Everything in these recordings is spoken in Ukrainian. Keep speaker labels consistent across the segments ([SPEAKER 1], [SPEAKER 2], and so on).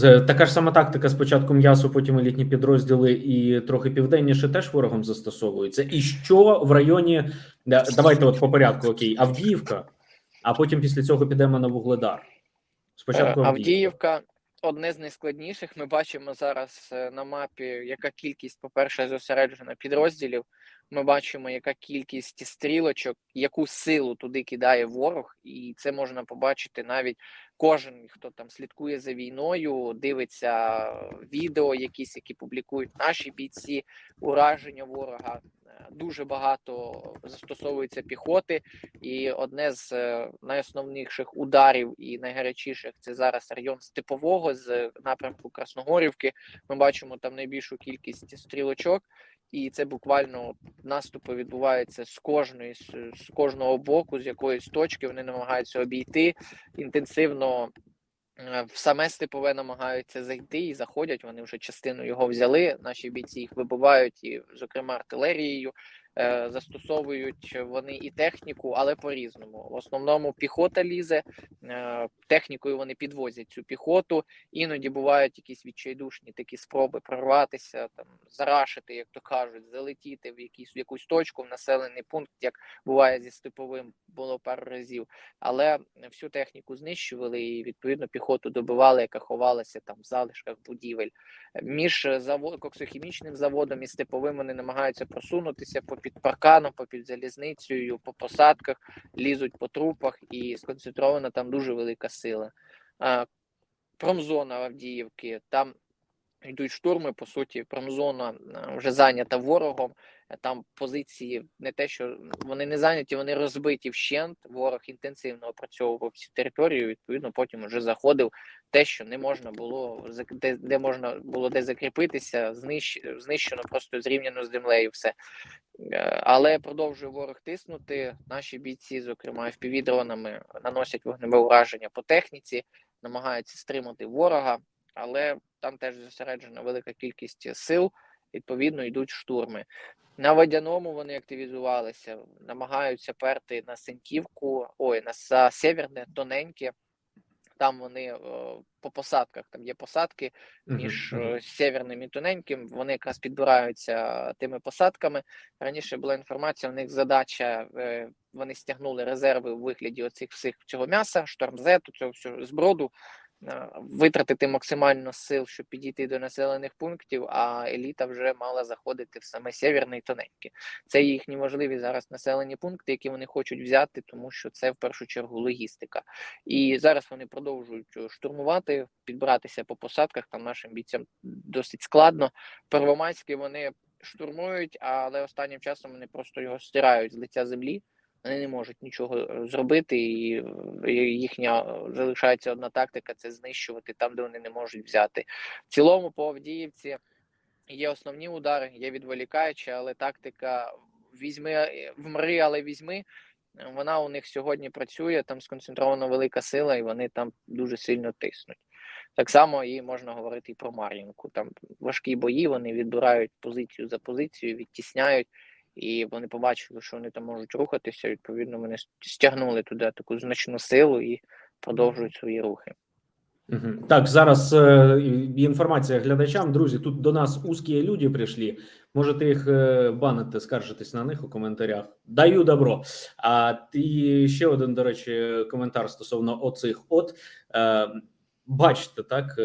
[SPEAKER 1] Така ж сама тактика: спочатку м'ясо, потім елітні підрозділи, і трохи південніше теж ворогом застосовується. І що в районі Да, давайте, от по порядку, окей, Авдіївка, а потім після цього підемо на Вугледар. Спочатку
[SPEAKER 2] Е,
[SPEAKER 1] Авдіївка.
[SPEAKER 2] Авдіївка одне з найскладніших. Ми бачимо зараз е, на мапі, яка кількість, по-перше, зосереджена підрозділів. Ми бачимо, яка кількість стрілочок, яку силу туди кидає ворог, і це можна побачити навіть кожен, хто там слідкує за війною, дивиться відео, якісь, які публікують наші бійці, ураження ворога. Е, Дуже багато застосовується піхоти, і одне з е, найосновніших ударів і найгарячіших це зараз район Степового з напрямку Красногорівки. Ми бачимо там найбільшу кількість стрілочок, і це буквально наступи відбуваються з кожної з, кожного боку, з якоїсь точки. Вони намагаються обійти інтенсивно. е, В саме степове намагаються зайти і заходять. Вони вже частину його взяли. Наші бійці їх вибивають, і, зокрема, артилерією. Е, Застосовують вони і техніку, але по-різному. В основному піхота лізе, е, технікою вони підвозять цю піхоту. Іноді бувають якісь відчайдушні такі спроби прорватися, там зарашити, як то кажуть, залетіти в якісь в якусь точку в населений пункт, як буває зі степовим, було пару разів. Але всю техніку знищували і відповідно піхоту добивали, яка ховалася там в залишках будівель. Між завод коксохімічним заводом і степовим вони намагаються просунутися по під парканом, по під залізницею, по посадках, лізуть по трупах, і сконцентрована там дуже велика сила. Промзона Авдіївки, там йдуть штурми. По суті, промзона вже зайнята ворогом. Там позиції не те, що вони не зайняті, вони розбиті вщент. Ворог інтенсивно опрацьовував цю територію. Відповідно, потім вже заходив те, що не можна було де, де можна було де закріпитися, знищ, знищено просто зрівняно з землею. Все Е, але продовжує ворог тиснути. Наші бійці, зокрема, FPV-дронами, наносять вогневе ураження по техніці, намагаються стримати ворога, але там теж зосереджена велика кількість сил. Відповідно, йдуть штурми. На водяному вони активізувалися, намагаються перти на Сеньківку, ой, на Сєвєрне, тоненьке. Там вони е, по посадках, там є посадки між
[SPEAKER 1] мгм.
[SPEAKER 2] е, і тоненьким. Вони якраз підбираються тими посадками. Раніше була інформація, у них задача. е, Вони стягнули резерви у вигляді оцих всіх цього м'яса, штормзету, цього всього зброду. Е, Витратити максимально сил, щоб підійти до населених пунктів, а еліта вже мала заходити в саме сєвєрне і тоненьке. Це їхні важливі зараз населені пункти, які вони хочуть взяти, тому що це в першу чергу логістика. І зараз вони продовжують е, штурмувати, підбиратися по посадках. Там нашим бійцям досить складно. Первомайські вони штурмують, але останнім часом вони просто його стирають з лиця землі. Вони не можуть нічого е, зробити, і е, їхня е, залишається одна тактика це знищувати там, де вони не можуть взяти. В цілому по Авдіївці є основні удари, є відволікаючі, але тактика візьми вмри, але візьми. Вона у них сьогодні працює, там сконцентрована велика сила, і вони там дуже сильно тиснуть. Так само і можна говорити і про Мар'їнку. Там важкі бої, вони відбирають позицію за позицією, відтісняють, і вони побачили, що вони там можуть рухатися. Відповідно, вони стягнули туди таку значну силу і продовжують свої рухи.
[SPEAKER 1] Так, зараз е, інформація глядачам. Друзі, тут до нас узкі люди прийшли. Можете їх е, банити, скаржитись на них у коментарях. Даю добро. А і ще один, до речі, коментар стосовно оцих. От е, бачите, так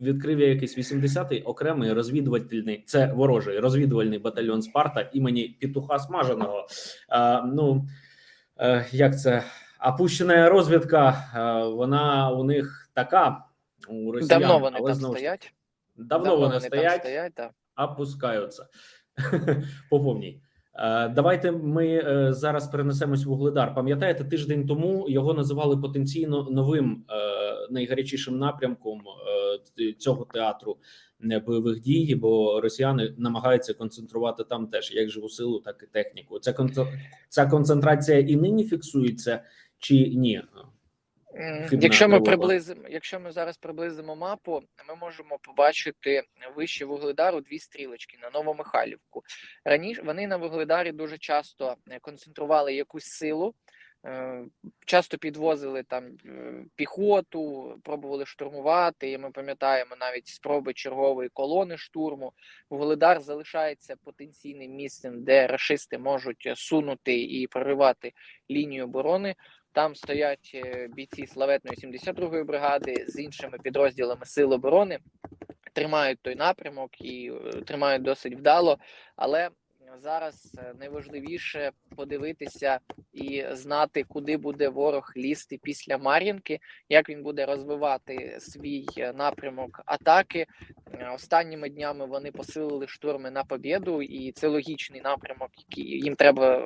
[SPEAKER 1] відкрив я якийсь 80-й окремий розвідувальний, це ворожий розвідувальний батальйон Спарта імені Петуха Смаженого. Е, ну е, як це? Опущена розвідка, е, вона у них така у росіян,
[SPEAKER 2] Давно вони
[SPEAKER 1] але
[SPEAKER 2] там
[SPEAKER 1] знову
[SPEAKER 2] стоять.
[SPEAKER 1] Давно, вони,
[SPEAKER 2] там
[SPEAKER 1] стоять,
[SPEAKER 2] стоять да.
[SPEAKER 1] опускаються по повній. Е, Давайте ми зараз перенесемось в Вугледар. Пам'ятаєте, тиждень тому його називали потенційно новим найгарячішим напрямком цього театру е, бойових дій, бо росіяни намагаються концентрувати там теж як живу силу, так і техніку. Ця ця концентрація і нині фіксується чи ні? Хибна
[SPEAKER 2] Якщо ми
[SPEAKER 1] тривога.
[SPEAKER 2] приблизимо, якщо ми зараз приблизимо мапу, ми можемо побачити вище Вугледару дві стрілочки на Новомихайлівку. Раніше вони на Вугледарі дуже часто е, концентрували якусь силу. Е, Часто підвозили там е, піхоту, пробували штурмувати. І ми пам'ятаємо навіть спроби чергової колони штурму. Вугледар залишається потенційним місцем, де рашисти можуть сунути і проривати лінію оборони. Там стоять е, бійці славетної 72-ї бригади з іншими підрозділами Сил оборони, тримають той напрямок і тримають досить вдало. Але зараз е, найважливіше подивитися і знати, куди буде ворог лізти після Мар'їнки, як він буде розвивати свій е, напрямок атаки. Е, Останніми днями вони посилили штурми на побєду, і це логічний напрямок, який їм треба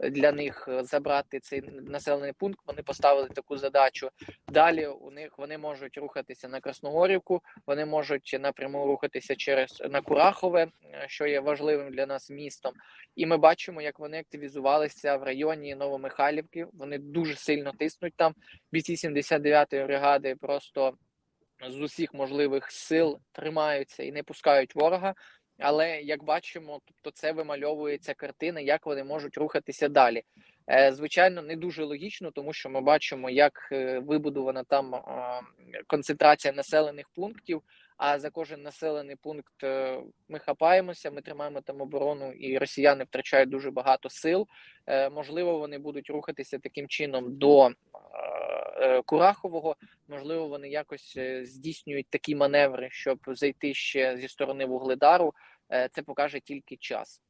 [SPEAKER 2] е, для них е, забрати цей населений пункт. Вони поставили таку задачу. Далі у них вони можуть рухатися на Красногорівку, вони можуть напряму рухатися через на Курахове, що є важливим для нас містом. І ми бачимо, як вони активізувалися в районі Новомихайлівки. Вони дуже сильно тиснуть там. Бійці 79-ї бригади просто з усіх можливих сил тримаються і не пускають ворога. Але як бачимо, тобто це вимальовується картина, як вони можуть рухатися далі. Е, Звичайно, не дуже логічно, тому що ми бачимо, як е, вибудована там концентрація населених пунктів. А за кожен населений пункт е, ми хапаємося, ми тримаємо там оборону, і росіяни втрачають дуже багато сил. Можливо, вони будуть рухатися таким чином до Курахового. Можливо, вони якось е, здійснюють такі маневри, щоб зайти ще зі сторони Вугледару. Е, Це покаже тільки час.